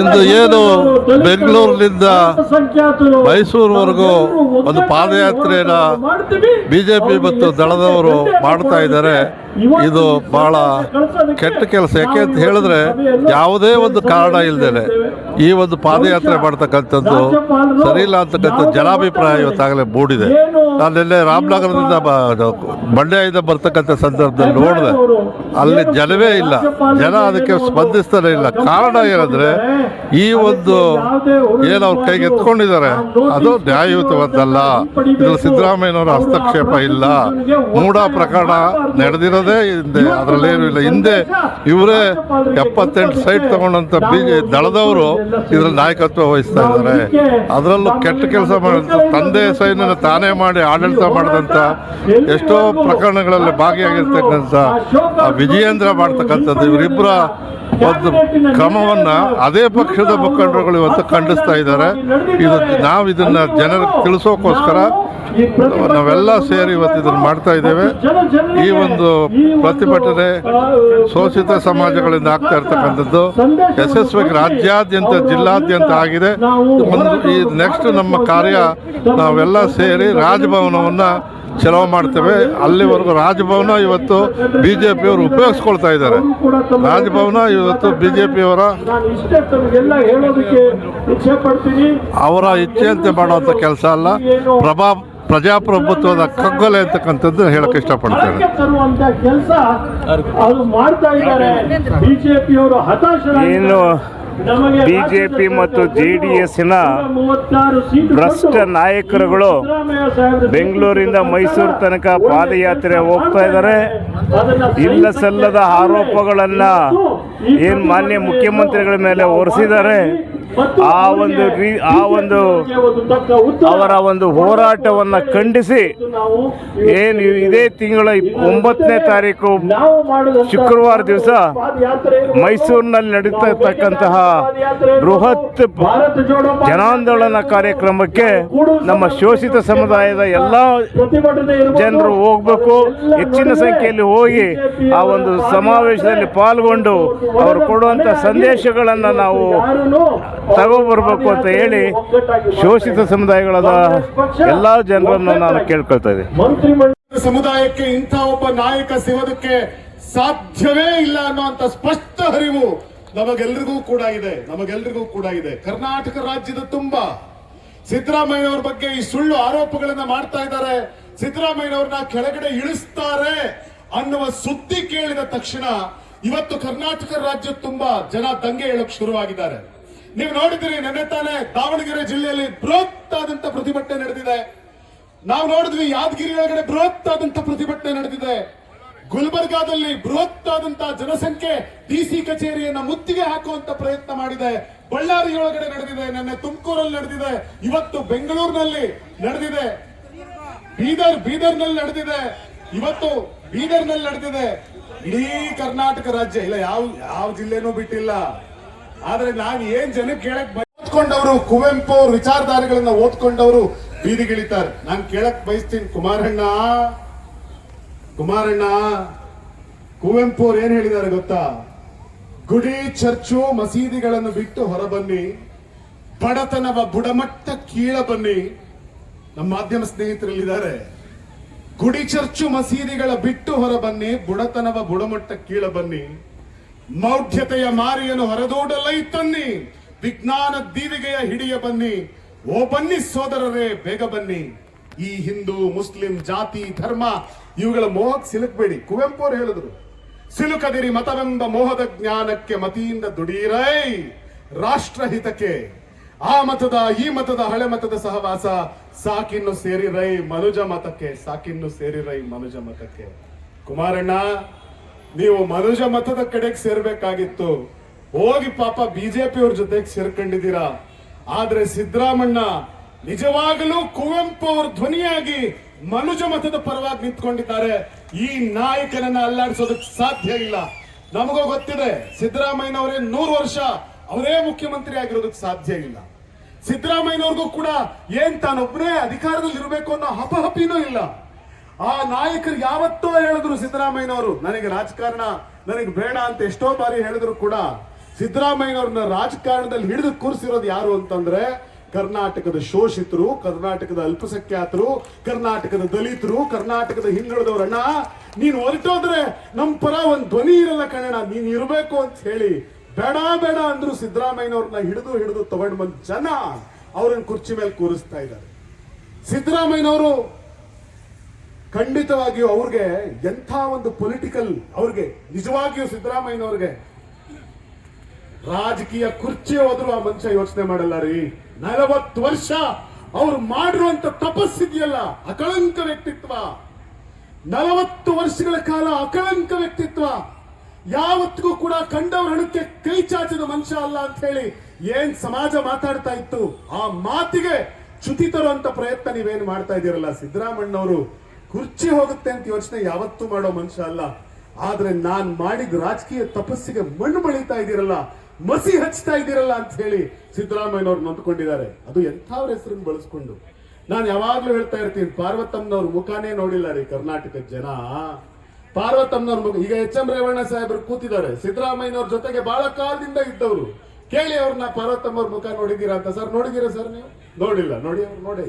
ಇಂದು ಏನು ಬೆಂಗಳೂರಿನಿಂದ ಮೈಸೂರುವರೆಗೂ ಒಂದು ಪಾದಯಾತ್ರೆನ ಬಿಜೆಪಿ ಮತ್ತು ದಳದವರು ಮಾಡ್ತಾ ಇದ್ದಾರೆ. ಇದು ಬಹಳ ಕೆಟ್ಟ ಕೆಲಸ. ಯಾಕೆ ಅಂತ ಹೇಳಿದ್ರೆ ಯಾವುದೇ ಒಂದು ಕಾರಣ ಇಲ್ಲದೇನೆ ಈ ಒಂದು ಪಾದಯಾತ್ರೆ ಮಾಡ್ತಕ್ಕಂಥದ್ದು ಸರಿ ಇಲ್ಲ ಅಂತಕ್ಕಂಥ ಜನಾಭಿಪ್ರಾಯ ಇವತ್ತಾಗಲೇ ಮೂಡಿದೆ. ನಿನ್ನೆ ರಾಮನಗರದಿಂದ ಬ- ಮಂಡ್ಯದಿಂದ ಬರ್ತಕ್ಕಂಥ ಸಂದರ್ಭದಲ್ಲಿ ನೋಡಿದೆ. ಅಲ್ಲಿ ಜನವೇ ಇಲ್ಲ. ಜನ ಅದಕ್ಕೆ ಸ್ಪಂದಿಸ್ತಾನೆ ಇಲ್ಲ. ಕಾರಣ ಏನಂದ್ರೆ, ಈ ಒಂದು ಏನು ಅವ್ರ ಕೈಗೆ ಎತ್ಕೊಂಡಿದ್ದಾರೆ, ಅದು ನ್ಯಾಯಯುತವಾದ್ದಲ್ಲ ಇದ್ರಲ್ಲಿ ಸಿದ್ದರಾಮಯ್ಯನವರ ಹಸ್ತಕ್ಷೇಪ ಇಲ್ಲ. ಮೂಢ ಪ್ರಕರಣ ನಡೆದಿರೋದೇ ಹಿಂದೆ. ಅದರಲ್ಲೇನು ಇಲ್ಲ. ಹಿಂದೆ ಇವರೇ ಎಪ್ಪತ್ತೆಂಟು ಸೈಟ್ ತಗೊಂಡಂತ ಬಿ ದಳದವರು ಇದ್ರಲ್ಲಿ ನಾಯಕತ್ವ ವಹಿಸ್ತಾ ಇದ್ದಾರೆ. ಅದರಲ್ಲೂ ಕೆಟ್ಟ ಕೆಲಸ ಮಾಡಿದ ತಂದೆ ಸೈನ್ಯನ ತಾನೇ ಮಾಡಿ ಆಡಳಿತ ಮಾಡಿದಂಥ ಎಷ್ಟೋ ಪ್ರಕರಣಗಳಲ್ಲಿ ಭಾಗಿಯಾಗಿರ್ತಕ್ಕಂಥ ಆ ವಿಜಯೇಂದ್ರ ಮಾಡ್ತಕ್ಕಂಥದ್ದು. ಇವರಿಬ್ಬರ ಒಂದು ಕ್ರಮವನ್ನ ಅದೇ ಪಕ್ಷದ ಮುಖಂಡರುಗಳು ಇವತ್ತು ಖಂಡಿಸ್ತಾ ಇದ್ದಾರೆ. ಇದು ನಾವು ಇದನ್ನ ಜನರಿಗೆ ತಿಳಿಸೋಕೋಸ್ಕರ ನಾವೆಲ್ಲ ಸೇರಿ ಇವತ್ತು ಇದನ್ನು ಮಾಡ್ತಾ ಇದ್ದೇವೆ. ಈ ಒಂದು ಪ್ರತಿಭಟನೆ ಶೋಷಿತ ಸಮಾಜಗಳಿಂದ ಆಗ್ತಾ ಇರ್ತಕ್ಕಂಥದ್ದು ಯಶಸ್ವಿಗೆ ರಾಜ್ಯಾದ್ಯಂತ ಜಿಲ್ಲಾದ್ಯಂತ ಆಗಿದೆ. ಒಂದು ಈ ನೆಕ್ಸ್ಟ್ ನಮ್ಮ ಕಾರ್ಯ ನಾವೆಲ್ಲ ಸೇರಿ ರಾಜಭವನವನ್ನು ಚಲೋ ಮಾಡ್ತೇವೆ. ಅಲ್ಲಿವರೆಗೂ ರಾಜಭವನ ಇವತ್ತು ಬಿ ಜೆ ಪಿಯವರು ಉಪಯೋಗಿಸ್ಕೊಳ್ತಾ ಇದ್ದಾರೆ. ರಾಜಭವನ ಇವತ್ತು ಬಿ ಜೆ ಪಿಯವರ ನಾನು ಇಷ್ಟೇ ತಮಗೆಲ್ಲ ಇಚ್ಛೆ ಪಡ್ತೀನಿ ಅವರ ಇಚ್ಛೆಯಂತೆ ಮಾಡುವಂಥ ಕೆಲಸ ಅಲ್ಲ. ಪ್ರಭಾ ಪ್ರಜಾಪ್ರಭುತ್ವದ ಕಗ್ಗೊಲೆ ಅಂತಕ್ಕಂಥದ್ದು ಹೇಳಕ್ಕೆ ಇಷ್ಟಪಡ್ತೇನೆ. ಆಯ್ಕೆ ಅವರು ಮಾಡ್ತಾ ಇದ್ದಾರೆ. ಬಿಜೆಪಿಯವರು ಹತಾಶ ಏನು ಬಿಜೆಪಿ ಮತ್ತು ಜೆ ಡಿ ಎಸ್ನ ಭ್ರಷ್ಟ ನಾಯಕರುಗಳು ಬೆಂಗಳೂರಿಂದ ಮೈಸೂರು ತನಕ ಪಾದಯಾತ್ರೆ ಹೋಗ್ತಾ ಇದ್ದಾರೆ ಇಲ್ಲ ಸಲ್ಲದ ಆರೋಪಗಳನ್ನು ಏನು ಮಾನ್ಯ ಮುಖ್ಯಮಂತ್ರಿಗಳ ಮೇಲೆ ಹೊರಿಸಿದ್ದಾರೆ ಆ ಒಂದು ಆ ಒಂದು ಅವರ ಒಂದು ಹೋರಾಟವನ್ನು ಖಂಡಿಸಿ ಏನು ಇದೇ ತಿಂಗಳ ಒಂಬತ್ತನೇ ತಾರೀಕು ಶುಕ್ರವಾರ ದಿವಸ ಮೈಸೂರಿನಲ್ಲಿ ನಡೀತಾ ಇರ್ತಕ್ಕಂತಹ ಬೃಹತ್ ಜನಾಂದೋಲನ ಕಾರ್ಯಕ್ರಮಕ್ಕೆ ನಮ್ಮ ಶೋಷಿತ ಸಮುದಾಯದ ಎಲ್ಲ ಜನರು ಹೋಗ್ಬೇಕು. ಹೆಚ್ಚಿನ ಸಂಖ್ಯೆಯಲ್ಲಿ ಹೋಗಿ ಆ ಒಂದು ಸಮಾವೇಶದಲ್ಲಿ ಪಾಲ್ಗೊಂಡು ಅವರು ಕೊಡುವಂತ ಸಂದೇಶಗಳನ್ನು ನಾವು ತಗೋಬರ್ಬೇಕು ಅಂತ ಹೇಳಿ ಶೋಷಿತ ಸಮುದಾಯಗಳಾದ ಎಲ್ಲ ಜನರನ್ನು ನಾನು ಕೇಳ್ಕೊಳ್ತಾ ಇದ್ದೀನಿ. ಸಮುದಾಯಕ್ಕೆ ಇಂಥ ಒಬ್ಬ ನಾಯಕ ಸಿಗೋದಕ್ಕೆ ಸಾಧ್ಯವೇ ಇಲ್ಲ ಅನ್ನುವಂತ ಸ್ಪಷ್ಟ ಹರಿವು ನಮಗೆಲ್ರಿಗೂ ಕೂಡ ಇದೆ, ನಮಗೆಲ್ರಿಗೂ ಕೂಡ ಇದೆ. ಕರ್ನಾಟಕ ರಾಜ್ಯದ ತುಂಬಾ. ಸಿದ್ದರಾಮಯ್ಯನವ್ರ ಬಗ್ಗೆ ಈ ಸುಳ್ಳು ಆರೋಪಗಳನ್ನ ಮಾಡ್ತಾ ಇದ್ದಾರೆ. ಸಿದ್ದರಾಮಯ್ಯನವ್ರನ್ನ ಕೆಳಗಡೆ ಇಳಿಸ್ತಾರೆ ಅನ್ನುವ ಸುದ್ದಿ ಕೇಳಿದ ತಕ್ಷಣ ಇವತ್ತು ಕರ್ನಾಟಕ ರಾಜ್ಯ ತುಂಬಾ ಜನ ದಂಗೆ ಹೇಳಕ್ ಶುರುವಾಗಿದ್ದಾರೆ. ನೀವು ನೋಡಿದಿರಿ ನೆನ್ನೆ ತಾನೇ ದಾವಣಗೆರೆ ಜಿಲ್ಲೆಯಲ್ಲಿ ಬೃಹತ್ ಆದಂತ ಪ್ರತಿಭಟನೆ ನಡೆದಿದೆ. ನಾವು ನೋಡಿದ್ವಿ, ಯಾದಗಿರಿ ಒಳಗಡೆ ಬೃಹತ್ ಆದಂತ ಪ್ರತಿಭಟನೆ ನಡೆದಿದೆ. ಗುಲ್ಬರ್ಗಾದಲ್ಲಿ ಬೃಹತ್ ಆದಂತ ಜನಸಂಖ್ಯೆ ಡಿಸಿ ಕಚೇರಿಯನ್ನ ಮುತ್ತಿಗೆ ಹಾಕುವಂತ ಪ್ರಯತ್ನ ಮಾಡಿದೆ. ಬಳ್ಳಾರಿ ಒಳಗಡೆ ನಡೆದಿದೆ, ನಿನ್ನೆ ತುಮಕೂರಲ್ಲಿ ನಡೆದಿದೆ, ಇವತ್ತು ಬೆಂಗಳೂರಿನಲ್ಲಿ ನಡೆದಿದೆ. ಬೀದರ್, ಬೀದರ್ನಲ್ಲಿ ನಡೆದಿದೆ. ಇವತ್ತು ಬೀದರ್ನಲ್ಲಿ ನಡೆದಿದೆ. ಇಡೀ ಕರ್ನಾಟಕ ರಾಜ್ಯ, ಇಲ್ಲ, ಯಾವ ಯಾವ ಜಿಲ್ಲೆನೂ ಬಿಟ್ಟಿಲ್ಲ. ಆದ್ರೆ ನಾನು ಏನ್ ಜನಕ್ಕೆ ಕೇಳಕ್ ಓದ್ಕೊಂಡವರು ಕುವೆಂಪು ಅವ್ರ ವಿಚಾರಧಾರೆಗಳನ್ನ ಓದ್ಕೊಂಡವರು ಬೀದಿಗಿಳಿತಾರೆ. ನಾನು ಕೇಳಕ್ ಬಯಸ್ತೀನಿ. ಕುಮಾರಣ್ಣ. ಕುಮಾರಣ್ಣ. ಕುವೆಂಪು ಅವ್ರು ಏನ್ ಹೇಳಿದ್ದಾರೆ ಗೊತ್ತಾ? ಗುಡಿ, ಚರ್ಚು, ಮಸೀದಿಗಳನ್ನು ಬಿಟ್ಟು ಹೊರಬನ್ನಿ. ಬಡತನವ ಬುಡಮಟ್ಟ ಕೀಳ ಬನ್ನಿ. ನಮ್ಮ ಮಾಧ್ಯಮ ಸ್ನೇಹಿತರಲ್ಲಿದ್ದಾರೆ. ಗುಡಿ, ಚರ್ಚು, ಮಸೀದಿಗಳ ಬಿಟ್ಟು ಹೊರ ಬನ್ನಿ ಬುಡತನವ ಬುಡಮಟ್ಟ ಕೀಳ ಬನ್ನಿ. ಮೌಢ್ಯತೆಯ ಮಾರಿಯನ್ನು ಹೊರದೂಡಲೈ ತನ್ನಿ. ವಿಜ್ಞಾನ ದೀವಿಗೆಯ ಹಿಡಿಯ ಬನ್ನಿ. ಓ ಬನ್ನಿ ಸೋದರರೇ, ಬೇಗ ಬನ್ನಿ. ಈ ಹಿಂದೂ, ಮುಸ್ಲಿಂ, ಜಾತಿ, ಧರ್ಮ, ಇವುಗಳ ಮೋಹಕ್ಕೆ ಸಿಲುಕಬೇಡಿ. ಕುವೆಂಪು ಅವರು ಹೇಳಿದ್ರು, ಸಿಲುಕದಿರಿ ಮತವೆಂಬ ಮೋಹದ ಜ್ಞಾನಕ್ಕೆ ಮತಿಯಿಂದ ದುಡೀರೈ ರಾಷ್ಟ್ರಹಿತಕ್ಕೆ ಆ ಮತದ, ಈ ಮತದ, ಹಳೆ ಮತದ ಸಹವಾಸ ಸಾಕಿನ್ನು ಸೇರಿರೈ ಮನುಜ ಮತಕ್ಕೆ, ಸಾಕಿನ್ನು ಸೇರಿರೈ ಮನುಜ ಮತಕ್ಕೆ. ಕುಮಾರಣ್ಣ ನೀವು ಮನುಜ ಮತದ ಕಡೆಗೆ ಸೇರ್ಬೇಕಾಗಿತ್ತು. ಹೋಗಿ ಪಾಪ ಬಿಜೆಪಿ ಅವ್ರ ಜೊತೆಗೆ ಸೇರ್ಕೊಂಡಿದ್ದೀರಾ. ಆದ್ರೆ ಸಿದ್ದರಾಮಣ್ಣ ನಿಜವಾಗಲೂ ಕುವೆಂಪು ಅವ್ರ ಧ್ವನಿಯಾಗಿ ಮನುಜ ಮತದ ಪರವಾಗಿ ನಿಂತ್ಕೊಂಡಿದ್ದಾರೆ. ಈ ನಾಯಕನನ್ನ ಅಲ್ಲಾಡಿಸೋದಕ್ಕೆ ಸಾಧ್ಯ ಇಲ್ಲ. ನಮಗೂ ಗೊತ್ತಿದೆ, ಸಿದ್ದರಾಮಯ್ಯನವರೇ ನೂರು ವರ್ಷ ಅವರೇ ಮುಖ್ಯಮಂತ್ರಿ ಆಗಿರೋದಕ್ಕೆ ಸಾಧ್ಯ ಇಲ್ಲ. ಸಿದ್ದರಾಮಯ್ಯನವ್ರಿಗೂ ಕೂಡ ಏನ್ ತಾನೊಬ್ಬನೇ ಅಧಿಕಾರದಲ್ಲಿ ಇರಬೇಕು ಅನ್ನೋ ಹಪಹಪಿನೂ ಇಲ್ಲ. ಆ ನಾಯಕರು ಯಾವತ್ತೋ ಹೇಳಿದ್ರು ಸಿದ್ದರಾಮಯ್ಯನವರು, ನನಗೆ ರಾಜಕಾರಣ ನನಗೆ ಬೇಡ ಅಂತ ಎಷ್ಟೋ ಬಾರಿ ಹೇಳಿದ್ರು ಕೂಡ ಸಿದ್ದರಾಮಯ್ಯನವ್ರನ್ನ ರಾಜಕಾರಣದಲ್ಲಿ ಹಿಡಿದು ಕೂರಿಸಿರೋದು ಯಾರು ಅಂತಂದ್ರೆ ಕರ್ನಾಟಕದ ಶೋಷಿತರು, ಕರ್ನಾಟಕದ ಅಲ್ಪಸಂಖ್ಯಾತರು, ಕರ್ನಾಟಕದ ದಲಿತರು, ಕರ್ನಾಟಕದ ಹಿಂದುಳಿದವರಣ್ಣ ನೀನು ಹೊರಟೋದ್ರೆ ನಮ್ ಪರ ಒಂದ್ ಧ್ವನಿ ಇರಲ್ಲ ಕಣಣ್ಣ ನೀನ್ ಇರಬೇಕು ಅಂತ ಹೇಳಿ ಬೇಡ ಬೇಡ ಅಂದ್ರು ಸಿದ್ದರಾಮಯ್ಯನವ್ರನ್ನ ಹಿಡಿದು ಹಿಡಿದು ತಗೊಂಡ್ ಬಂದ್ ಜನ ಅವ್ರನ್ನ ಕುರ್ಚಿ ಮೇಲೆ ಕೂರಿಸ್ತಾ ಇದ್ದಾರೆ. ಸಿದ್ದರಾಮಯ್ಯನವರು ಖಂಡಿತವಾಗಿಯೂ ಅವ್ರಿಗೆ ಎಂಥ ಒಂದು ಪೊಲಿಟಿಕಲ್ ಅವ್ರಿಗೆ ನಿಜವಾಗಿಯೂ ಸಿದ್ದರಾಮಯ್ಯನವ್ರಿಗೆ ರಾಜಕೀಯ ಕುರ್ಚಿ ಹೋದ್ರು ಆ ಮನುಷ್ಯ ಯೋಚನೆ ಮಾಡಲ್ಲ ರೀ. ನಲವತ್ತು ವರ್ಷ ಅವ್ರು ಮಾಡಿರುವಂತ ತಪಸ್ಸಿದೆಯಲ್ಲ, ಅಕಳಂಕ ವ್ಯಕ್ತಿತ್ವ. ನಲವತ್ತು ವರ್ಷಗಳ ಕಾಲ ಅಕಳಂಕ ವ್ಯಕ್ತಿತ್ವ. ಯಾವತ್ತಿಗೂ ಕೂಡ ಕಂಡವ್ರ ಹಣಕ್ಕೆ ಕೈ ಚಾಚಿದ ಮನುಷ್ಯ ಅಲ್ಲ ಅಂತ ಹೇಳಿ ಏನ್ ಸಮಾಜ ಮಾತಾಡ್ತಾ ಇತ್ತು, ಆ ಮಾತಿಗೆ ಚ್ಯುತಿ ತರುವಂತ ಪ್ರಯತ್ನ ನೀವೇನ್ ಮಾಡ್ತಾ ಇದ್ದೀರಲ್ಲ ಸಿದ್ದರಾಮಣ್ಣವರು ಕುರ್ಚಿ ಹೋಗುತ್ತೆ ಅಂತ ಯೋಚನೆ ಯಾವತ್ತೂ ಮಾಡೋ ಮನುಷ್ಯ ಅಲ್ಲ. ಆದ್ರೆ ನಾನ್ ಮಾಡಿದ ರಾಜಕೀಯ ತಪಸ್ಸಿಗೆ ಮಣ್ಣು ಬಳಿತಾ ಇದ್ದೀರಲ್ಲ, ಮಸಿ ಹಚ್ತಾ ಇದ್ದೀರಲ್ಲ ಅಂತ ಹೇಳಿ ಸಿದ್ದರಾಮಯ್ಯನವ್ರು ನೊಂದ್ಕೊಂಡಿದ್ದಾರೆ. ಅದು ಎಂಥವ್ರ ಹೆಸರನ್ನು ಬಳಸ್ಕೊಂಡು. ನಾನು ಯಾವಾಗ್ಲೂ ಹೇಳ್ತಾ ಇರ್ತೀನಿ, ಪಾರ್ವತಮ್ಮನವ್ರ ಮುಖಾನೇ ನೋಡಿಲ್ಲ ರೀ ಕರ್ನಾಟಕದ ಜನ. ಪಾರ್ವತಮ್ಮನವ್ರ ಮುಖ ಈಗ ಎಚ್ ಎಂ ರೇವಣ್ಣ ಸಾಹೇಬರು ಕೂತಿದ್ದಾರೆ. ಸಿದ್ದರಾಮಯ್ಯನವ್ರ ಜೊತೆಗೆ ಬಹಳ ಕಾಲದಿಂದ ಇದ್ದವರು. ಕೇಳಿ ಅವ್ರನ್ನ ಪಾರ್ವತಮ್ಮವ್ರ ಮುಖ ನೋಡಿದ್ದೀರಾ ಅಂತ. ಸರ್ ನೋಡಿದೀರಾ ಸರ್ ನೀವು? ನೋಡಿಲ್ಲ. ನೋಡಿ ಅವ್ರು, ನೋಡಿ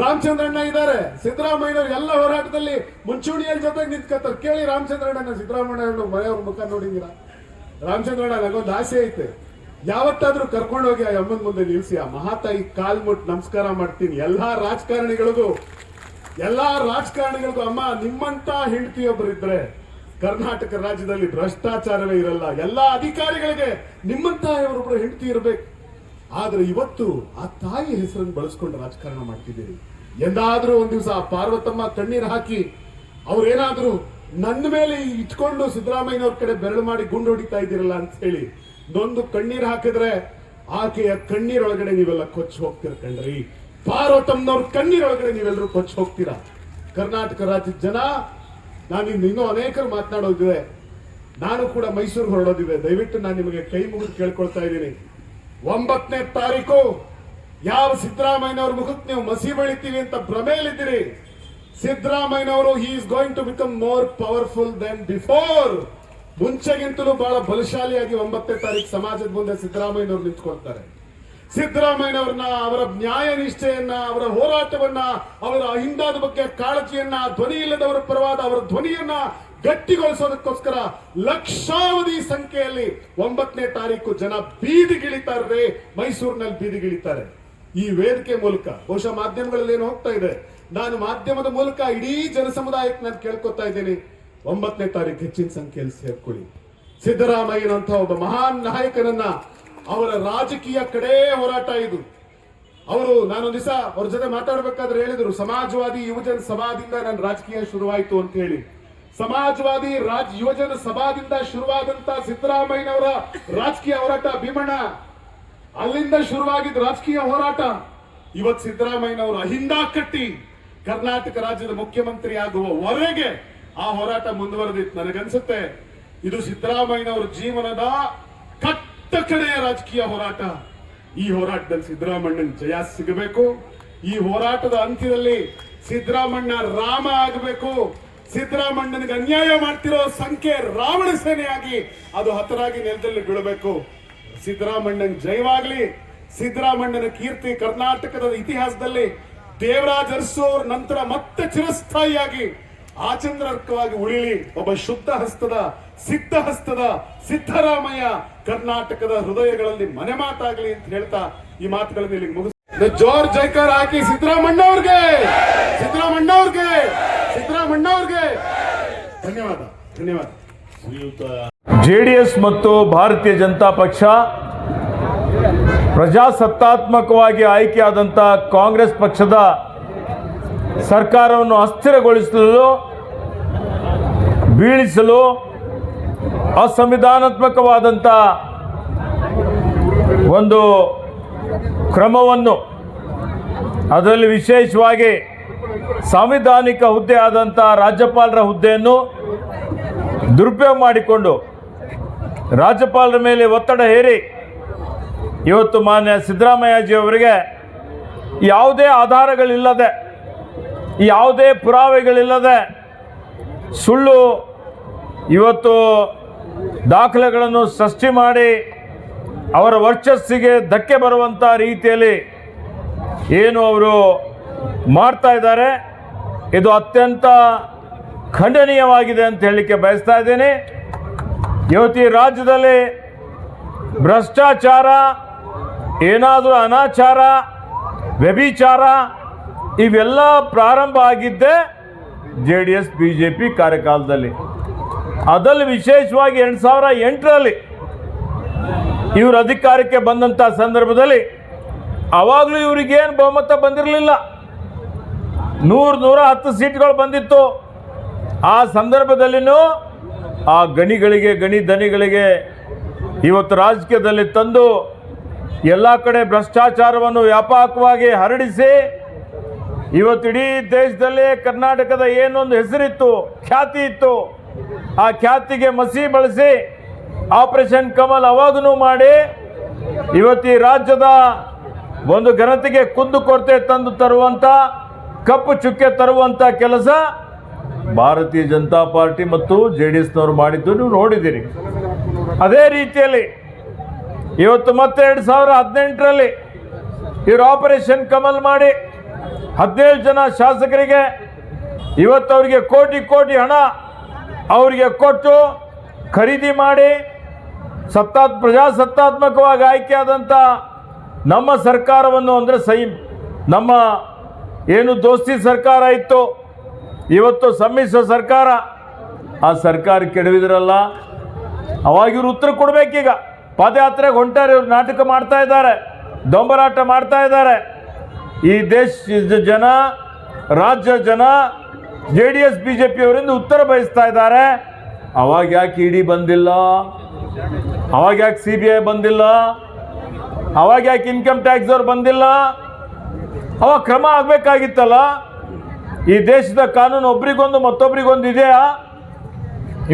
ರಾಮಚಂದ್ರಣ್ಣ ಇದ್ದಾರೆ. ಸಿದ್ದರಾಮಯ್ಯನವ್ರು ಎಲ್ಲ ಹೋರಾಟದಲ್ಲಿ ಮುಂಚೂಣಿಯಲ್ಲಿ ಜೊತೆಗೆ ನಿಂತ್ಕೊತಾರೆ ಕೇಳಿ ರಾಮಚಂದ್ರಣ್ಣನ ಸಿದ್ದರಾಮಯ್ಯ ಮನೆಯವ್ರ ಮುಖ ನೋಡಿದ್ದೀರಾ? ರಾಮಚಂದ್ರಣ್ಣ, ನನಗೊಂದು ಆಸೆ ಐತೆ. ಯಾವತ್ತಾದ್ರೂ ಕರ್ಕೊಂಡೋಗಿ ಆ ಅಮ್ಮನ ಮುಂದೆ ನಿಲ್ಸಿ, ಆ ಮಹಾತಾಯಿ ಕಾಲ್ ಮುಟ್ಟು ನಮಸ್ಕಾರ ಮಾಡ್ತೀನಿ. ಎಲ್ಲಾ ರಾಜಕಾರಣಿಗಳಿಗೂ ಎಲ್ಲಾ ರಾಜಕಾರಣಿಗಳಿಗೂ, ಅಮ್ಮ, ನಿಮ್ಮಂತ ಹೆಂಡತಿಯೊಬ್ಬರು ಇದ್ರೆ ಕರ್ನಾಟಕ ರಾಜ್ಯದಲ್ಲಿ ಭ್ರಷ್ಟಾಚಾರವೇ ಇರಲ್ಲ. ಎಲ್ಲಾ ಅಧಿಕಾರಿಗಳಿಗೆ ನಿಮ್ಮಂತ ಇವರೊಬ್ಬರು ಹೆಂಡತಿ ಇರಬೇಕು? ಆದ್ರೆ ಇವತ್ತು ಆ ತಾಯಿ ಹೆಸರನ್ನು ಬಳಸ್ಕೊಂಡು ರಾಜಕಾರಣ ಮಾಡ್ತಿದ್ದೀರಿ. ಎಂದಾದ್ರೂ ಒಂದ್ ದಿವಸ ಪಾರ್ವತಮ್ಮ ಕಣ್ಣೀರು ಹಾಕಿ ಅವ್ರೇನಾದ್ರೂ ನನ್ನ ಮೇಲೆ ಇಟ್ಕೊಂಡು ಸಿದ್ದರಾಮಯ್ಯನವ್ರ ಕಡೆ ಬೆರಳು ಮಾಡಿ ಗುಂಡು ಹೊಡಿತಾ ಇದ್ದೀರಲ್ಲ ಅಂತ ಹೇಳಿ ನೊಂದು ಕಣ್ಣೀರ್ ಹಾಕಿದ್ರೆ ಆಕೆಯ ಕಣ್ಣೀರೊಳಗಡೆ ನೀವೆಲ್ಲ ಕೊಚ್ಚಿ ಹೋಗ್ತೀರ ಕಣ್ರಿ. ಪಾರ್ವತಮ್ಮನವ್ರ ಕಣ್ಣೀರೊಳಗಡೆ ನೀವೆಲ್ಲರೂ ಕೊಚ್ಚಿ ಹೋಗ್ತೀರಾ. ಕರ್ನಾಟಕ ರಾಜ್ಯದ ಜನ ನಾನು ಇನ್ನೂ ಅನೇಕರು ಮಾತನಾಡೋದಿದೆ. ನಾನು ಕೂಡ ಮೈಸೂರು ಹೊರಡೋದಿದೆ. ದಯವಿಟ್ಟು ನಾನು ನಿಮಗೆ ಕೈ ಮುಗಿದು ಕೇಳ್ಕೊಳ್ತಾ ಇದ್ದೀನಿ. ಒಂಬತ್ತನೇ ತಾರೀಕು ಯಾವ ಸಿದ್ದರಾಮಯ್ಯನವ್ರ ಮುಖಕ್ಕೆ ನೀವು ಮಸಿ ಬೆಳಿತೀವಿ ಅಂತ ಭ್ರಮೆಯಲ್ಲಿದ್ದೀರಿ. ಸಿದ್ದರಾಮಯ್ಯನವರು he is going to become more powerful then before ಮುಂಚೆಗಿಂತಲೂ ಬಹಳ ಬಲಶಾಲಿಯಾಗಿ ಒಂಬತ್ತನೇ ತಾರೀಕು ಸಮಾಜದ ಮುಂದೆ ಸಿದ್ದರಾಮಯ್ಯನವರು ನಿಂತ್ಕೊಳ್ತಾರೆ. ಸಿದ್ದರಾಮಯ್ಯನವ್ರನ್ನ, ಅವರ ನ್ಯಾಯ ನಿಷ್ಠೆಯನ್ನ, ಅವರ ಹೋರಾಟವನ್ನ, ಅವರ ಅಹಿಂದಾದ ಬಗ್ಗೆ ಕಾಳಜಿಯನ್ನ, ಧ್ವನಿ ಇಲ್ಲದವರ ಪರವಾದ ಅವರ ಧ್ವನಿಯನ್ನ ಗಟ್ಟಿಗೊಳಿಸೋದಕ್ಕೋಸ್ಕರ ಲಕ್ಷಾವಧಿ ಸಂಖ್ಯೆಯಲ್ಲಿ ಒಂಬತ್ತನೇ ತಾರೀಕು ಜನ ಬೀದಿಗಿಳಿತಾರೆ ಮೈಸೂರಿನಲ್ಲಿ ಬೀದಿಗಿಳಿತಾರೆ ಈ ವೇದಿಕೆ ಮೂಲಕ, ಬಹುಶಃ ಮಾಧ್ಯಮಗಳಲ್ಲಿ ಏನು ಹೋಗ್ತಾ ಇದೆ. ನಾನು ಮಾಧ್ಯಮದ ಮೂಲಕ ಇಡೀ ಜನಸಮುದಾಯಕ್ಕೆ ನಾನು ಕೇಳ್ಕೊತಾ ಇದ್ದೀನಿ, ಒಂಬತ್ತನೇ ತಾರೀಕು ಹೆಚ್ಚಿನ ಸಂಖ್ಯೆಯಲ್ಲಿ ಸೇರ್ಕೊಳ್ಳಿ. ಸಿದ್ದರಾಮಯ್ಯನಂತಹ ಒಬ್ಬ ಮಹಾನ್ ನಾಯಕನನ್ನ ಅವರ ರಾಜಕೀಯ ಕಡೆ ಹೋರಾಟ ಇದು. ಅವರು, ನಾನೊಂದ್ ದಿವಸ ಅವ್ರ ಜೊತೆ ಮಾತಾಡ್ಬೇಕಾದ್ರೆ ಹೇಳಿದ್ರು, ಸಮಾಜವಾದಿ, ಯುವಜನ ಸಭಾದಿಂದ ನನ್ನ ರಾಜಕೀಯ ಶುರುವಾಯಿತು ಅಂತ ಹೇಳಿ. ಸಮಾಜವಾದಿ ರಾಜ್ ಯುವಜನ ಸಭಾದಿಂದ ಶುರುವಾದಂತ ಸಿದ್ದರಾಮಯ್ಯನವರ ರಾಜಕೀಯ ಹೋರಾಟ ಭೀಮಣ್ಣ. ಅಲ್ಲಿಂದ ಶುರುವಾಗಿದ್ದ ರಾಜಕೀಯ ಹೋರಾಟ. ಇವತ್ ಸಿದ್ದರಾಮಯ್ಯನವರು ಅಹಿಂದ ಕಟ್ಟಿ ಕರ್ನಾಟಕ ರಾಜ್ಯದ ಮುಖ್ಯಮಂತ್ರಿ ಆಗುವವರೆಗೆ ಆ ಹೋರಾಟ ಮುಂದುವರೆದಿತ್ತು. ನನಗನ್ಸುತ್ತೆ, ಇದು ಸಿದ್ದರಾಮಯ್ಯನವರ ಜೀವನದ ಕಟ್ಟ ಕಡೆಯ ರಾಜಕೀಯ ಹೋರಾಟ. ಈ ಹೋರಾಟದಲ್ಲಿ ಸಿದ್ದರಾಮಣ್ಣನ ಜಯ ಸಿಗಬೇಕು. ಈ ಹೋರಾಟದ ಅಂತ್ಯದಲ್ಲಿ ಸಿದ್ದರಾಮಣ್ಣ ರಾಮ ಆಗಬೇಕು. ಸಿದ್ದರಾಮಣ್ಣನಿಗೆ ಅನ್ಯಾಯ ಮಾಡ್ತಿರೋ ಸಂಖ್ಯೆ ರಾವಣ ಸೇನೆಯಾಗಿ ಅದು ಹತರಾಗಿ ನೆಲದಲ್ಲಿ ಬೀಳಬೇಕು. ಸಿದ್ದರಾಮಣ್ಣನ್ ಜಯವಾಗ್ಲಿ. ಸಿದ್ದರಾಮಣ್ಣನ ಕೀರ್ತಿ ಕರ್ನಾಟಕದ ಇತಿಹಾಸದಲ್ಲಿ ದೇವರಾಜ ಅರಸೋರ್ ನಂತರ ಮತ್ತೆ ಚಿರಸ್ಥಾಯಿಯಾಗಿ ಆಚಂದ್ರಕವಾಗಿ ಉಳಿಲಿ. ಒಬ್ಬ ಶುದ್ಧ ಹಸ್ತದ, ಸಿದ್ಧ ಹಸ್ತದ ಸಿದ್ದರಾಮಯ್ಯ ಕರ್ನಾಟಕದ ಹೃದಯಗಳಲ್ಲಿ ಮನೆ ಮಾತಾಗಲಿ ಅಂತ ಹೇಳ್ತಾ ಈ ಮಾತುಗಳನ್ನು ಇಲ್ಲಿ ಮುಗಿಸ್ ಜೋರ್ ಜೈಕಾರ ಹಾಕಿ ಸಿದ್ದರಾಮಣ್ಣ ಅವ್ರಿಗೆ ಸಿದ್ದರಾಮಣ್ಣ ಅವ್ರಿಗೆ ಸಿದ್ದರಾಮಣ್ಣ ಧನ್ಯವಾದ ಧನ್ಯವಾದ. ಜೆ ಡಿ ಎಸ್ ಮತ್ತು ಭಾರತೀಯ ಜನತಾ ಪಕ್ಷ ಪ್ರಜಾಸತ್ತಾತ್ಮಕವಾಗಿ ಆಯ್ಕೆಯಾದಂಥ ಕಾಂಗ್ರೆಸ್ ಪಕ್ಷದ ಸರ್ಕಾರವನ್ನು ಅಸ್ಥಿರಗೊಳಿಸಲು, ಬೀಳಿಸಲು ಅಸಂವಿಧಾನಾತ್ಮಕವಾದಂಥ ಒಂದು ಕ್ರಮವನ್ನು ಅದರಲ್ಲಿ ವಿಶೇಷವಾಗಿ ಸಾಂವಿಧಾನಿಕ ಹುದ್ದೆ ಆದಂಥ ರಾಜ್ಯಪಾಲರ ಹುದ್ದೆಯನ್ನು ದುರುಪಯೋಗ ಮಾಡಿಕೊಂಡು ರಾಜ್ಯಪಾಲರ ಮೇಲೆ ಒತ್ತಡ ಹೇರಿ ಇವತ್ತು ಮಾನ್ಯ ಸಿದ್ದರಾಮಯ್ಯಜಿ ಅವರಿಗೆ ಯಾವುದೇ ಆಧಾರಗಳಿಲ್ಲದೆ, ಯಾವುದೇ ಪುರಾವೆಗಳಿಲ್ಲದೆ ಸುಳ್ಳು ಇವತ್ತು ದಾಖಲೆಗಳನ್ನು ಸೃಷ್ಟಿ ಮಾಡಿ ಅವರ ವರ್ಚಸ್ಸಿಗೆ ಧಕ್ಕೆ ಬರುವಂಥ ರೀತಿಯಲ್ಲಿ ಏನು ಅವರು ಮಾಡ್ತಾ ಇದ್ದಾರೆ. ಇದು ಅತ್ಯಂತ ಖಂಡನೀಯವಾಗಿದೆ ಅಂತ ಹೇಳಲಿಕ್ಕೆ ಬಯಸ್ತಾ ಇದ್ದೀನಿ. ಇವತ್ತು ರಾಜ್ಯದಲ್ಲಿ ಭ್ರಷ್ಟಾಚಾರ, ಏನಾದರೂ ಅನಾಚಾರ, ವ್ಯಭಿಚಾರ, ಇವೆಲ್ಲ ಪ್ರಾರಂಭ ಆಗಿದ್ದೇ J D S B J P ಕಾರ್ಯಕಾಲದಲ್ಲಿ. ಅದರಲ್ಲಿ ವಿಶೇಷವಾಗಿ ಎರಡು ಸಾವಿರ ಎಂಟರಲ್ಲಿ ಇವರು ಅಧಿಕಾರಕ್ಕೆ ಬಂದಂಥ ಸಂದರ್ಭದಲ್ಲಿ ಆವಾಗಲೂ ಇವರಿಗೇನು ಬಹುಮತ ಬಂದಿರಲಿಲ್ಲ. ನೂರು ನೂರ ಹತ್ತು ಸೀಟ್ಗಳು ಬಂದಿತ್ತು. ಆ ಸಂದರ್ಭದಲ್ಲಿನೂ ಆ ಗಣಿಗಳಿಗೆ ಗಣಿ ದನಿಗಳಿಗೆ ಇವತ್ತು ರಾಜಕೀಯದಲ್ಲಿ ತಂದು ಎಲ್ಲ ಕಡೆ ಭ್ರಷ್ಟಾಚಾರವನ್ನು ವ್ಯಾಪಕವಾಗಿ ಹರಡಿಸಿ ಇವತ್ತು ಇಡೀ ದೇಶದಲ್ಲಿ ಕರ್ನಾಟಕದ ಏನೊಂದು ಹೆಸರಿತ್ತು, ಖ್ಯಾತಿ ಇತ್ತು. ಆ ಖ್ಯಾತಿಗೆ ಮಸಿ ಬಳಸಿ ಆಪರೇಷನ್ ಕಮಲ್ ಅವಾಗನೂ ಮಾಡಿ ಇವತ್ತು ರಾಜ್ಯದ ಒಂದು ಘನತೆಗೆ ಕುಂದು ಕೊರತೆ ತಂದು ತರುವಂಥ ಕಪ್ಪು ಚುಕ್ಕೆ ತರುವಂಥ ಕೆಲಸ ಭಾರತೀಯ ಜನತಾ ಪಾರ್ಟಿ ಮತ್ತು ಜೆ ಡಿ ಎಸ್ನವರು ಮಾಡಿದ್ದು ನೀವು ನೋಡಿದ್ದೀರಿ. ಅದೇ ರೀತಿಯಲ್ಲಿ ಇವತ್ತು ಮತ್ತೆ ಎರಡು ಸಾವಿರ ಹದಿನೆಂಟರಲ್ಲಿ ಇವರು ಆಪರೇಷನ್ ಕಮಲ್ ಮಾಡಿ ಹದಿನೇಳು ಜನ ಶಾಸಕರಿಗೆ ಇವತ್ತು ಅವರಿಗೆ ಕೋಟಿ ಕೋಟಿ ಹಣ ಅವರಿಗೆ ಕೊಟ್ಟು ಖರೀದಿ ಮಾಡಿ ಸತ್ತಾ ಪ್ರಜಾಸತ್ತಾತ್ಮಕವಾಗಿ ಆಯ್ಕೆಯಾದಂಥ ನಮ್ಮ ಸರ್ಕಾರವನ್ನು ಅಂದರೆ ಸೈ ನಮ್ಮ ಏನು ದೋಸ್ತಿ ಸರ್ಕಾರ ಇತ್ತು? ಇವತ್ತು ಸಮ್ಮಿಶ್ರ ಸರ್ಕಾರ? ಆ ಸರ್ಕಾರ ಕೆಡವಿದ್ರಲ್ಲ? ಅವಾಗ ಇವ್ರು ಉತ್ತರ ಕೊಡ್ಬೇಕೀಗ. ಪಾದಯಾತ್ರೆಗೆ ಹೊಂಟಾರೆ ಇವ್ರು ನಾಟಕ ಮಾಡ್ತಾ ಇದ್ದಾರೆ ದೊಂಬರಾಟ ಮಾಡ್ತಾ ಇದ್ದಾರೆ. ಈ ದೇಶ ಜನ, ರಾಜ್ಯ ಜನ, J D S, B J ಪಿಯವರಿಂದ ಉತ್ತರ ಬಯಸ್ತಾ ಇದ್ದಾರೆ. ಅವಾಗ ಯಾಕೆ ಇಡಿ ಬಂದಿಲ್ಲ? ಅವಾಗ ಯಾಕೆ ಸಿ ಬಿ ಐ ಬಂದಿಲ್ಲ? ಅವಾಗ ಯಾಕೆ ಇನ್ಕಮ್ ಟ್ಯಾಕ್ಸ್ ಅವ್ರು ಬಂದಿಲ್ಲ? ಅವಾಗ ಕ್ರಮ ಆಗಬೇಕಾಗಿತ್ತಲ್ಲ? ಈ ದೇಶದ ಕಾನೂನು ಒಬ್ರಿಗೊಂದು ಮತ್ತೊಬ್ರಿಗೊಂದು ಇದೆಯಾ?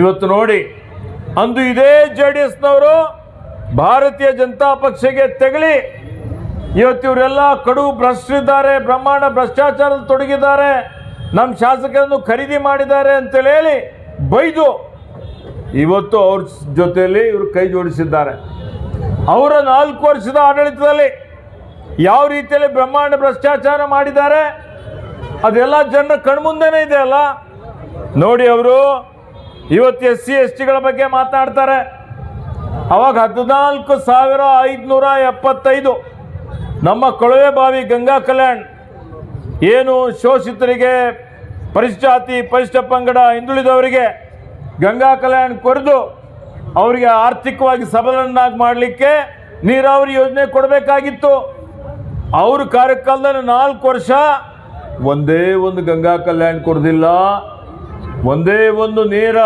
ಇವತ್ತು ನೋಡಿ, ಅಂದು ಇದೇ ಜೆ ಡಿ ಎಸ್ನವರು ಭಾರತೀಯ ಜನತಾ ಪಕ್ಷಕ್ಕೆ ತೆಗಳಿ, ಇವತ್ತು ಇವರೆಲ್ಲ ಕಡು ಭ್ರಷ್ಟಿದ್ದಾರೆ, ಬ್ರಹ್ಮಾಂಡ ಭ್ರಷ್ಟಾಚಾರದಲ್ಲಿ ತೊಡಗಿದ್ದಾರೆ, ನಮ್ಮ ಶಾಸಕರನ್ನು ಖರೀದಿ ಮಾಡಿದ್ದಾರೆ ಅಂತೇಳಿ ಹೇಳಿ ಬೈದು ಇವತ್ತು ಅವ್ರ ಜೊತೆಯಲ್ಲಿ ಇವರು ಕೈ ಜೋಡಿಸಿದ್ದಾರೆ. ಅವರ ನಾಲ್ಕು ವರ್ಷದ ಆಡಳಿತದಲ್ಲಿ ಯಾವ ರೀತಿಯಲ್ಲಿ ಬ್ರಹ್ಮಾಂಡ ಭ್ರಷ್ಟಾಚಾರ ಮಾಡಿದ್ದಾರೆ? ಅದೆಲ್ಲ ಜನರ ಕಣ್ಮುಂದೆನೇ ಇದೆ ಅಲ್ಲ? ನೋಡಿ ಅವರು, ಇವತ್ತು ಎಸ್ ಸಿ ಎಸ್ ಟಿಗಳ ಬಗ್ಗೆ ಮಾತನಾಡ್ತಾರೆ ಅವಾಗ ಹದಿನಾಲ್ಕು ಸಾವಿರ ಐದುನೂರ ಎಪ್ಪತ್ತೈದು. ನಮ್ಮ ಕೊಳವೆ ಬಾವಿ ಗಂಗಾ ಕಲ್ಯಾಣ್ ಏನು ಶೋಷಿತರಿಗೆ ಪರಿಶಾತಿ ಪರಿಷ್ಠ ಪಂಗಡ ಹಿಂದುಳಿದವರಿಗೆ ಗಂಗಾ ಕಲ್ಯಾಣ್ ಕೊರೆದು ಅವರಿಗೆ ಆರ್ಥಿಕವಾಗಿ ಸಬಲನ್ನಾಗಿ ಮಾಡಲಿಕ್ಕೆ ನೀರಾವರಿ ಯೋಜನೆ ಕೊಡಬೇಕಾಗಿತ್ತು. ಅವ್ರ ಕಾರ್ಯಕಾಲದಲ್ಲಿ ನಾಲ್ಕು ವರ್ಷ ಒಂದೇ ಒಂದು ಗಂಗಾ ಕಲ್ಯಾಣ ಕೊಡೋದಿಲ್ಲ. ಒಂದೇ ಒಂದು ನೇರ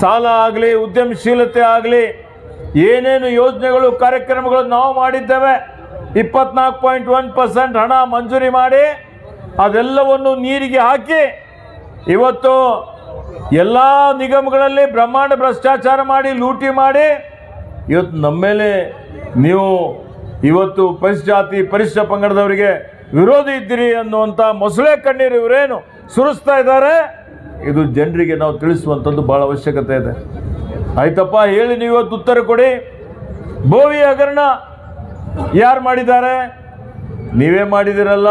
ಸಾಲ ಆಗಲಿ, ಉದ್ಯಮಶೀಲತೆ ಆಗಲಿ, ಏನೇನು ಯೋಜನೆಗಳು, ಕಾರ್ಯಕ್ರಮಗಳು ನಾವು ಮಾಡಿದ್ದೇವೆ, ಇಪ್ಪತ್ನಾಲ್ಕು ಪಾಯಿಂಟ್ ಒನ್ ಪರ್ಸೆಂಟ್ ಹಣ ಮಂಜೂರಿ ಮಾಡಿ ಅದೆಲ್ಲವನ್ನು ನೀರಿಗೆ ಹಾಕಿ ಇವತ್ತು ಎಲ್ಲ ನಿಗಮಗಳಲ್ಲಿ ಬ್ರಹ್ಮಾಂಡ ಭ್ರಷ್ಟಾಚಾರ ಮಾಡಿ, ಲೂಟಿ ಮಾಡಿ ಇವತ್ತು ನಮ್ಮ ಮೇಲೆ ನೀವು ಇವತ್ತು ಪರಿಶಾತಿ ಪರಿಷ್ಠ ಪಂಗಡದವರಿಗೆ ವಿರೋಧಿ ಇದ್ದೀರಿ ಅನ್ನುವಂಥ ಮೊಸಳೆ ಕಣ್ಣೀರು ಇವರೇನು ಸುರಿಸ್ತಾ ಇದ್ದಾರೆ? ಇದು ಜನರಿಗೆ ನಾವು ತಿಳಿಸುವಂಥದ್ದು ಭಾಳ ಅವಶ್ಯಕತೆ ಇದೆ. ಆಯ್ತಪ್ಪ, ಹೇಳಿ ನೀವು ಇವತ್ತು ಉತ್ತರ ಕೊಡಿ. ಭೋವಿ ಹಗರಣ ಯಾರು ಮಾಡಿದ್ದಾರೆ? ನೀವೇ ಮಾಡಿದಿರಲ್ಲ?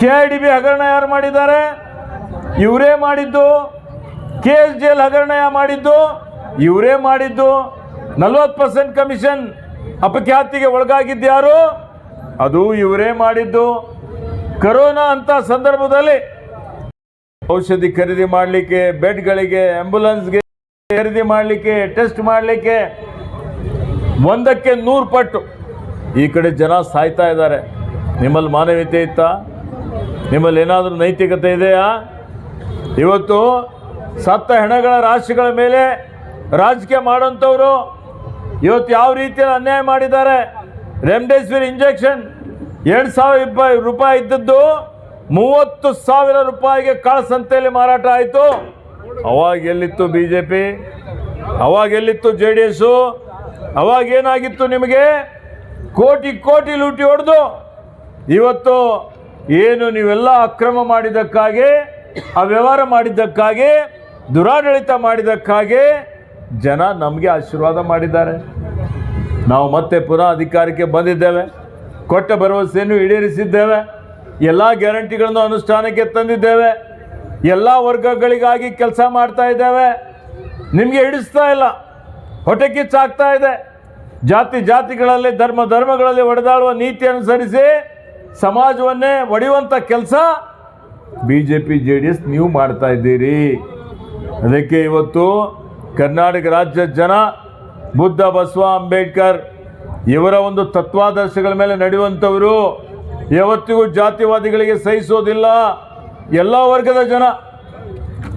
ಕೆ ಐ ಡಿ ಬಿ ಹಗರಣ ಯಾರು ಮಾಡಿದ್ದಾರೆ? ಇವರೇ ಮಾಡಿದ್ದು. ಕೆ ಎಸ್ ಜಿ ಎಲ್ ಹಗರಣ ಮಾಡಿದ್ದು? ಇವರೇ ಮಾಡಿದ್ದು. ನಲ್ವತ್ತು ಪರ್ಸೆಂಟ್ ಕಮಿಷನ್ ಅಪಖ್ಯಾತಿಗೆ ಒಳಗಾಗಿದ್ಯಾರು ಅದು ಇವರೇ ಮಾಡಿದ್ದು. ಕರೋನಾ ಅಂತ ಸಂದರ್ಭದಲ್ಲಿ ಔಷಧಿ ಖರೀದಿ ಮಾಡಲಿಕ್ಕೆ, ಬೆಡ್ಗಳಿಗೆ ಆಂಬ್ಯುಲೆನ್ಸ್ಗೆ ಖರೀದಿ ಮಾಡಲಿಕ್ಕೆ, ಟೆಸ್ಟ್ ಮಾಡಲಿಕ್ಕೆ ಒಂದಕ್ಕೆ ನೂರು ಪಟ್ಟು. ಈ ಕಡೆ ಜನ ಸಾಯ್ತಾ ಇದ್ದಾರೆ. ನಿಮ್ಮಲ್ಲಿ ಮಾನವೀಯತೆ ಇತ್ತಾ? ನಿಮ್ಮಲ್ಲಿ ಏನಾದರೂ ನೈತಿಕತೆ ಇದೆಯಾ? ಇವತ್ತು ಸತ್ತ ಹೆಣಗಳ ರಾಶಿಗಳ ಮೇಲೆ ರಾಜಕೀಯ ಮಾಡೋಂಥವ್ರು ಇವತ್ತು ಯಾವ ರೀತಿಯಲ್ಲಿ ಅನ್ಯಾಯ ಮಾಡಿದ್ದಾರೆ? ರೆಮ್ಡೆಸಿವಿರ್ ಇಂಜೆಕ್ಷನ್ ಎರಡು ಸಾವಿರ ಇಪ್ಪ ರೂಪಾಯಿ ಇದ್ದದ್ದು ಮೂವತ್ತು ಸಾವಿರ ರೂಪಾಯಿಗೆ ಕಾಳಸಂತೆಯಲ್ಲಿ ಮಾರಾಟ ಆಯಿತು. ಅವಾಗ ಎಲ್ಲಿತ್ತು ಬಿ ಜೆ ಪಿ ಅವಾಗ ಎಲ್ಲಿತ್ತು ಜೆ ಡಿ ಎಸ್ಸು ಅವಾಗ ಏನಾಗಿತ್ತು ನಿಮಗೆ? ಕೋಟಿ ಕೋಟಿ ಲೂಟಿ ಹೊಡೆದು ಇವತ್ತು ಏನು ನೀವೆಲ್ಲ ಅಕ್ರಮ ಮಾಡಿದ್ದಕ್ಕಾಗಿ ವ್ಯವಹಾರ ಮಾಡಿದ್ದಕ್ಕಾಗಿ, ದುರಾಡಳಿತ ಮಾಡಿದ್ದಕ್ಕಾಗಿ ಜನ ನಮಗೆ ಆಶೀರ್ವಾದ ಮಾಡಿದ್ದಾರೆ. ನಾವು ಮತ್ತೆ ಪುನಃ ಅಧಿಕಾರಕ್ಕೆ ಬಂದಿದ್ದೇವೆ. ಕೊಟ್ಟ ಭರವಸೆಯನ್ನು ಈಡೇರಿಸಿದ್ದೇವೆ. ಎಲ್ಲ ಗ್ಯಾರಂಟಿಗಳನ್ನು ಅನುಷ್ಠಾನಕ್ಕೆ ತಂದಿದ್ದೇವೆ. ಎಲ್ಲ ವರ್ಗಗಳಿಗಾಗಿ ಕೆಲಸ ಮಾಡ್ತಾ ಇದ್ದೇವೆ. ನಿಮಗೆ ಹಿಡಿಸ್ತಾ ಇಲ್ಲ. ಹೊಟ್ಟೆ ಕಿಚ್ಚಾಗ್ತಾ ಇದೆ. ಜಾತಿ ಜಾತಿಗಳಲ್ಲಿ, ಧರ್ಮ ಧರ್ಮಗಳಲ್ಲಿ ಒಡೆದಾಡುವ ನೀತಿ ಅನುಸರಿಸಿ ಸಮಾಜವನ್ನೇ ಒಡೆಯುವಂಥ ಕೆಲಸ B J P J D S ನೀವು ಮಾಡ್ತಾ ಇದ್ದೀರಿ. ಅದಕ್ಕೆ ಇವತ್ತು ಕರ್ನಾಟಕ ರಾಜ್ಯದ ಜನ, ಬುದ್ಧ, ಬಸವ, ಅಂಬೇಡ್ಕರ್, ಇವರ ಒಂದು ತತ್ವಾದರ್ಶಗಳ ಮೇಲೆ ನಡೆಯುವಂಥವರು ಯಾವತ್ತಿಗೂ ಜಾತಿವಾದಿಗಳಿಗೆ ಸಹಿಸೋದಿಲ್ಲ. ಎಲ್ಲ ವರ್ಗದ ಜನ,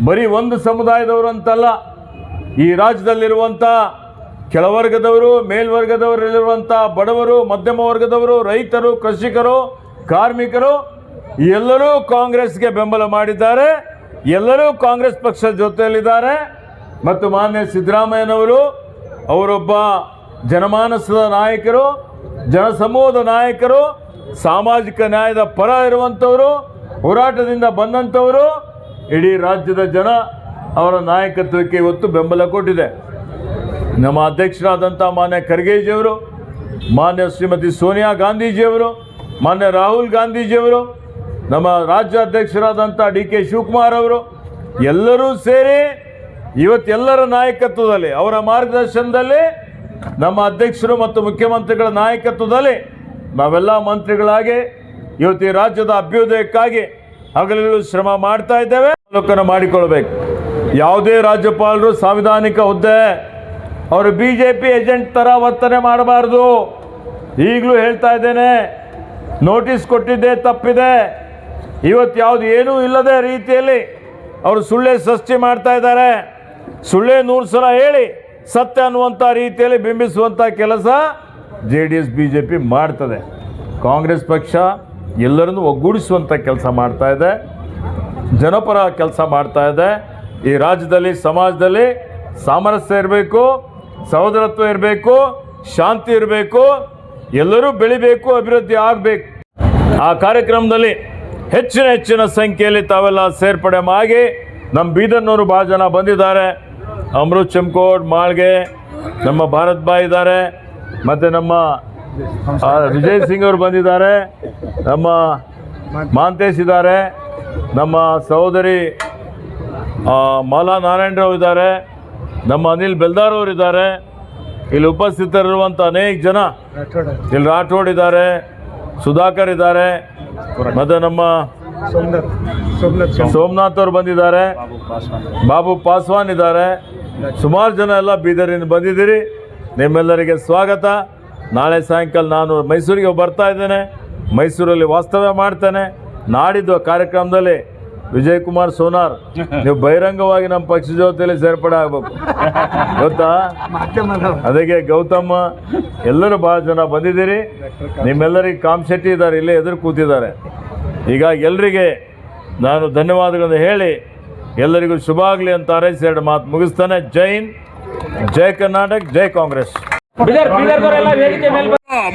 ಬರೀ ಒಂದು ಸಮುದಾಯದವರು ಅಂತಲ್ಲ, ಈ ರಾಜ್ಯದಲ್ಲಿರುವಂಥ ಕೆಳವರ್ಗದವರು, ಮೇಲ್ವರ್ಗದವರಲ್ಲಿರುವಂಥ ಬಡವರು, ಮಧ್ಯಮ ವರ್ಗದವರು, ರೈತರು, ಕೃಷಿಕರು, ಕಾರ್ಮಿಕರು, ಎಲ್ಲರೂ ಕಾಂಗ್ರೆಸ್ಗೆ ಬೆಂಬಲ ಮಾಡಿದ್ದಾರೆ. ಎಲ್ಲರೂ ಕಾಂಗ್ರೆಸ್ ಪಕ್ಷದ ಜೊತೆಯಲ್ಲಿದ್ದಾರೆ. ಮತ್ತು ಮಾನ್ಯ ಸಿದ್ದರಾಮಯ್ಯನವರು ಅವರೊಬ್ಬ ಜನಮಾನಸದ ನಾಯಕರು, ಜನಸಮೂಹದ ನಾಯಕರು, ಸಾಮಾಜಿಕ ನ್ಯಾಯದ ಪರ ಇರುವಂಥವರು, ಹೋರಾಟದಿಂದ ಬಂದಂಥವರು, ಇಡೀ ರಾಜ್ಯದ ಜನ ಅವರ ನಾಯಕತ್ವಕ್ಕೆ ಇವತ್ತು ಬೆಂಬಲ ಕೊಟ್ಟಿದೆ. ನಮ್ಮ ಅಧ್ಯಕ್ಷರಾದಂಥ ಮಾನ್ಯ ಖರ್ಗೆಜಿಯವರು, ಮಾನ್ಯ ಶ್ರೀಮತಿ ಸೋನಿಯಾ ಗಾಂಧೀಜಿಯವರು, ಮಾನ್ಯ ರಾಹುಲ್ ಗಾಂಧೀಜಿಯವರು, ನಮ್ಮ ರಾಜ್ಯ ಅಧ್ಯಕ್ಷರಾದಂಥ ಡಿ ಕೆ ಶಿವಕುಮಾರ್ ಅವರು, ಎಲ್ಲರೂ ಸೇರಿ ಇವತ್ತೆಲ್ಲರ ನಾಯಕತ್ವದಲ್ಲಿ, ಅವರ ಮಾರ್ಗದರ್ಶನದಲ್ಲಿ, ನಮ್ಮ ಅಧ್ಯಕ್ಷರು ಮತ್ತು ಮುಖ್ಯಮಂತ್ರಿಗಳ ನಾಯಕತ್ವದಲ್ಲಿ, ನಾವೆಲ್ಲ ಮಂತ್ರಿಗಳಾಗಿ, ಇವತ್ತು ಈ ರಾಜ್ಯದ ಅಭ್ಯುದಯಕ್ಕಾಗಿ ಹಗಲಿರುಳು ಶ್ರಮ ಮಾಡ್ತಾ ಇದ್ದೇವೆ. ಅವಲೋಕನ ಮಾಡಿಕೊಳ್ಬೇಕು ಯಾವುದೇ ರಾಜ್ಯಪಾಲರು ಸಾಂವಿಧಾನಿಕ ಹುದ್ದೆ, ಅವರು ಬಿ ಜೆ ಪಿ ಏಜೆಂಟ್ ಥರ ವರ್ತನೆ ಮಾಡಬಾರ್ದು. ಈಗಲೂ ಹೇಳ್ತಾ ಇದ್ದೇನೆ, ನೋಟಿಸ್ ಕೊಟ್ಟಿದ್ದೇ ತಪ್ಪಿದೆ. ಇವತ್ತು ಯಾವುದು ಏನೂ ಇಲ್ಲದೆ ರೀತಿಯಲ್ಲಿ ಅವರು ಸುಳ್ಳೆ ಸೃಷ್ಟಿ ಮಾಡ್ತಾ ಇದ್ದಾರೆ. ಸುಳ್ಳೆ ನೂರು ಸಲ ಹೇಳಿ ಸತ್ಯ ಅನ್ನುವಂಥ ರೀತಿಯಲ್ಲಿ ಬಿಂಬಿಸುವಂಥ ಕೆಲಸ J D S B J P ಮಾಡ್ತದೆ. ಕಾಂಗ್ರೆಸ್ ಪಕ್ಷ ಎಲ್ಲರನ್ನು ಒಗ್ಗೂಡಿಸುವಂಥ ಕೆಲಸ ಮಾಡ್ತಾ ಇದೆ. ಜನಪರ ಕೆಲಸ ಮಾಡ್ತಾ ಇದೆ. ಈ ರಾಜ್ಯದಲ್ಲಿ, ಸಮಾಜದಲ್ಲಿ ಸಾಮರಸ್ಯ ಇರಬೇಕು, ಸಹೋದರತ್ವ ಇರಬೇಕು, ಶಾಂತಿ ಇರಬೇಕು, ಎಲ್ಲರೂ ಬೆಳಿಬೇಕು, ಅಭಿವೃದ್ಧಿ ಆಗಬೇಕು. ಆ ಕಾರ್ಯಕ್ರಮದಲ್ಲಿ ಹೆಚ್ಚಿನ ಹೆಚ್ಚಿನ ಸಂಖ್ಯೆಯಲ್ಲಿ ತಾವೆಲ್ಲ ಸೇರ್ಪಡೆ ಆಗಿ ನಮ್ಮ ಬೀದರ್ನವರು ಭಾಳ ಜನ ಬಂದಿದ್ದಾರೆ. ಅಮೃತ್ ಚಮಕೋಡ್ ಮಾಳ್ಗೆ ನಮ್ಮ ಭಾರತ್ ಬಾಯ್ ಇದ್ದಾರೆ. ಮತ್ತು ನಮ್ಮ ವಿಜಯ್ ಸಿಂಗ್ ಅವರು ಬಂದಿದ್ದಾರೆ. ನಮ್ಮ ಮಾಂತೇಶ್ ಇದ್ದಾರೆ. ನಮ್ಮ ಸಹೋದರಿ ಮಾಲಾ ನಾರಾಯಣರಾವ್ ಇದ್ದಾರೆ. ನಮ್ಮ ಅನಿಲ್ ಬೆಲ್ದಾರ್ ಅವರು ಇದ್ದಾರೆ. ಇಲ್ಲಿ ಉಪಸ್ಥಿತರಿರುವಂಥ ಅನೇಕ ಜನ ಇಲ್ಲಿ ರಾಠೋಡ್ ಇದ್ದಾರೆ. ಸುಧಾಕರ್ ಇದ್ದಾರೆ. ಮತ್ತು ನಮ್ಮ ಸೋಮನಾಥ್ ಅವರು ಬಂದಿದ್ದಾರೆ. ಬಾಬು ಪಾಸ್ವಾನ್ ಇದ್ದಾರೆ. ಸುಮಾರು ಜನ ಎಲ್ಲ ಬೀದರಿಂದ ಬಂದಿದ್ದೀರಿ. ನಿಮ್ಮೆಲ್ಲರಿಗೆ ಸ್ವಾಗತ. ನಾಳೆ ಸಾಯಂಕಾಲ ನಾನು ಮೈಸೂರಿಗೆ ಬರ್ತಾ ಇದ್ದೇನೆ. ಮೈಸೂರಲ್ಲಿ ವಾಸ್ತವ್ಯ ಮಾಡ್ತೇನೆ. ನಾಡಿದ್ದು ಕಾರ್ಯಕ್ರಮದಲ್ಲಿ ವಿಜಯ್ ಕುಮಾರ್ ಸೋನಾರ್, ನೀವು ಬಹಿರಂಗವಾಗಿ ನಮ್ಮ ಪಕ್ಷ ಜೊತೆಯಲ್ಲಿ ಸೇರ್ಪಡೆ ಆಗಬೇಕು. ಗೊತ್ತಾ? ಅದಕ್ಕೆ ಗೌತಮ್ ಎಲ್ಲರೂ ಭಾಳ ಜನ ಬಂದಿದ್ದೀರಿ. ನಿಮ್ಮೆಲ್ಲರಿಗೆ ಕಾಮಶೆಟ್ಟಿ ಇದ್ದಾರೆ, ಇಲ್ಲೇ ಎದುರು ಕೂತಿದ್ದಾರೆ. ಈಗ ಎಲ್ಲರಿಗೆ ನಾನು ಧನ್ಯವಾದಗಳನ್ನು ಹೇಳಿ ಎಲ್ಲರಿಗೂ ಶುಭ ಆಗಲಿ ಅಂತ ಹಾರೈಸಿ ಎರಡು ಮಾತು ಮುಗಿಸ್ತಾನೆ. ಜೈ ಹಿಂದ್. ಜೈ ಕರ್ನಾಟಕ ಜೈ ಕಾಂಗ್ರೆಸ್.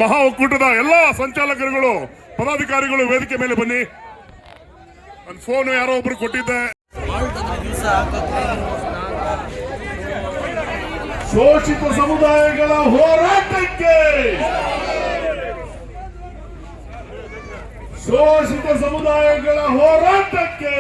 ಮಹಾ ಒಕ್ಕೂಟದ ಎಲ್ಲಾ ಸಂಚಾಲಕರುಗಳು ಪದಾಧಿಕಾರಿಗಳು ವೇದಿಕೆ ಮೇಲೆ ಬನ್ನಿ. ನನ್ನ ಫೋನ್ ಯಾರೋ ಒಬ್ರು ಕೊಟ್ಟಿದ್ದೆ. ಶೋಷಿತ ಸಮುದಾಯಗಳ ಹೋರಾಟಕ್ಕೆ! ಶೋಷಿತ ಸಮುದಾಯಗಳ ಹೋರಾಟಕ್ಕೆ!